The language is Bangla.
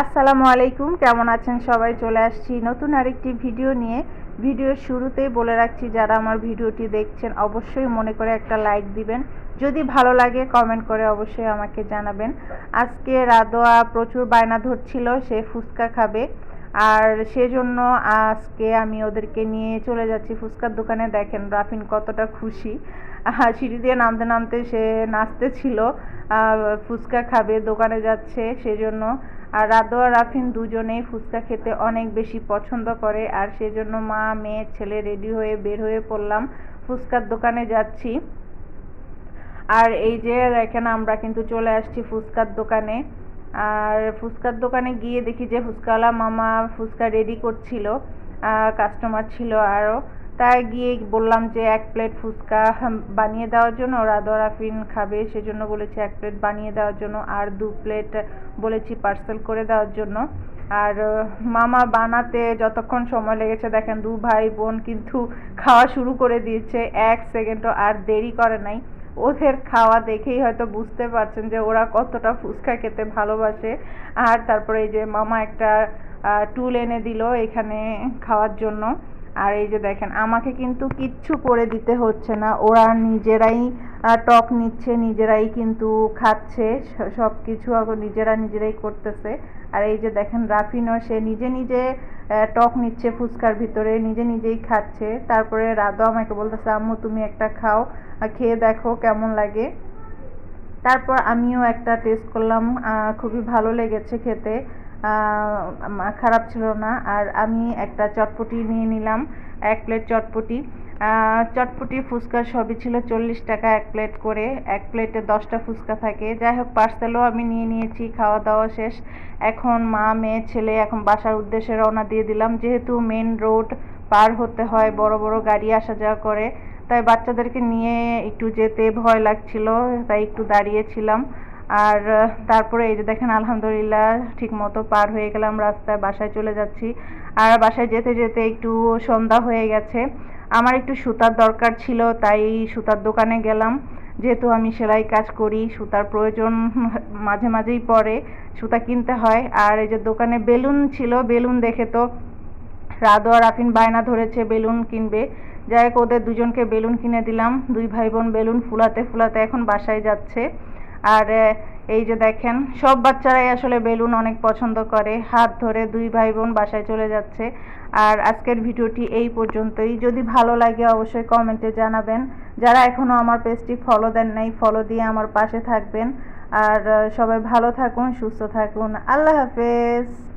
আসসালামু আলাইকুম, কেমন আছেন সবাই? চলে আসছি নতুন আরেকটি ভিডিও নিয়ে। ভিডিওর শুরুতেই বলে রাখছি, যারা আমার ভিডিওটি দেখছেন, অবশ্যই মনে করে একটা লাইক দিবেন। যদি ভালো লাগে, কমেন্ট করে অবশ্যই আমাকে জানাবেন। আজকে রাদোয়া প্রচুর বায়না ধরছিল, সে ফুচকা খাবে। আর সেজন্য আজকে আমি ওদেরকে নিয়ে চলে যাচ্ছি ফুচকার দোকানে। দেখেন রাফিন কতটা খুশি। সিঁড়ি দিয়ে নামতে নামতে সে নাচতে ছিল ফুচকা খাবে, দোকানে যাচ্ছে সেজন্য। আর রাদো আর রাফিন দুজনেই ফুচকা খেতে অনেক বেশি পছন্দ করে। আর সেজন্য মা, মেয়ে, ছেলে রেডি হয়ে বের হয়ে পড়লাম। ফুচকার দোকানে যাচ্ছি। আর এই যে দেখেন আমরা কিন্তু চলে আসছি ফুচকার দোকানে। আর ফুচকার দোকানে গিয়ে দেখি যে ফুচকাওয়ালা মামা ফুচকা রেডি করছিল কাস্টমার ছিল আরও। তাই গিয়ে বললাম যে এক প্লেট ফুচকা বানিয়ে দেওয়ার জন্য রাদা রাফিন খাবে সেজন্য বলেছি এক প্লেট বানিয়ে দেওয়ার জন্য, আর দু প্লেট বলেছি পার্সেল করে দেওয়ার জন্য। আর মামা বানাতে যতক্ষণ সময় লেগেছে, দেখেন দু ভাই বোন কিন্তু খাওয়া শুরু করে দিয়েছে, এক সেকেন্ডও আর দেরি করে নাই। ওদের খাওয়া দেখেই হয়তো বুঝতে পারছেন যে ওরা কতটা ফুচকা খেতে ভালোবাসে। আর তারপরে এই যে মামা একটা টুল এনে দিল এখানে খাওয়ার জন্য। আর এই যে দেখেন, আমাকে কিন্তু কিচ্ছু করে দিতে হচ্ছে না। ওরা নিজেরাই টক নিচ্ছে, নিজেরাই কিন্তু খাচ্ছে সব কিছু নিজেরা নিজেরাই করতেছে। আর এই যে দেখেন, রাফিনও সে নিজে নিজে টক নিচ্ছে ফুচকার ভিতরে, নিজে নিজেই খাচ্ছে। তারপরে রাধা আমাকে বলতেছে, আম্মু, তুমি একটা খাও খেয়ে দেখো কেমন লাগে। তারপর আমিও একটা টেস্ট করলাম খুবই ভালো লেগেছে খেতে। খারাপ ছিল না। আর আমি একটা চটপটি নিয়ে নিলাম, এক প্লেট চটপটি। চটপটি, ফুচকা সবই ছিল চল্লিশ টাকা এক প্লেট করে। এক প্লেটে দশটা ফুচকা থাকে। যাই হোক পার্সেলও আমি নিয়ে নিয়েছি খাওয়া দাওয়া শেষ। এখন মা, মেয়ে, ছেলে এখন বাসার উদ্দেশ্যে রওনা দিয়ে দিলাম। যেহেতু মেন রোড পার হতে হয়, বড় বড় গাড়ি আসা যাওয়া করে, তাই বাচ্চাদেরকে নিয়ে একটু যেতে ভয় লাগছিল, তাই একটু দাঁড়িয়েছিলাম আর তারপরে এই যে দেখেন, আলহামদুলিল্লাহ ঠিক মতো পার হয়ে গেলাম রাস্তায়, বাসায় চলে যাচ্ছি। আর বাসায় যেতে যেতে একটু সন্ধ্যা হয়ে গেছে। আমার একটু সুতার দরকার ছিল, তাই সুতার দোকানে গেলাম। যেহেতু আমি সেলাই কাজ করি, সুতার প্রয়োজন মাঝে মাঝেই পড়ে, সুতা কিনতে হয়। আর এই যে দোকানে বেলুন ছিল, বেলুন দেখে তো রাদো আর আফিন বায়না ধরেছে, বেলুন কিনবে। যাই হোক, ওদের দুজনকে বেলুন কিনে দিলাম। দুই ভাই বোন বেলুন ফুলাতে ফুলাতে এখন বাসায় যাচ্ছে। আর এই যে দেখেন, সব বাচ্চারাই আসলে বেলুন অনেক পছন্দ করে। হাত ধরে দুই ভাই বোন বাসায় চলে যাচ্ছে। আর আজকের ভিডিওটি এই পর্যন্তই। যদি ভালো লাগে অবশ্যই কমেন্টে জানাবেন। যারা এখনও আমার পেজটি ফলো দেন নাই, ফলো দিয়ে আমার পাশে থাকবেন। আর সবাই ভালো থাকুন, সুস্থ থাকুন। আল্লাহ হাফেজ।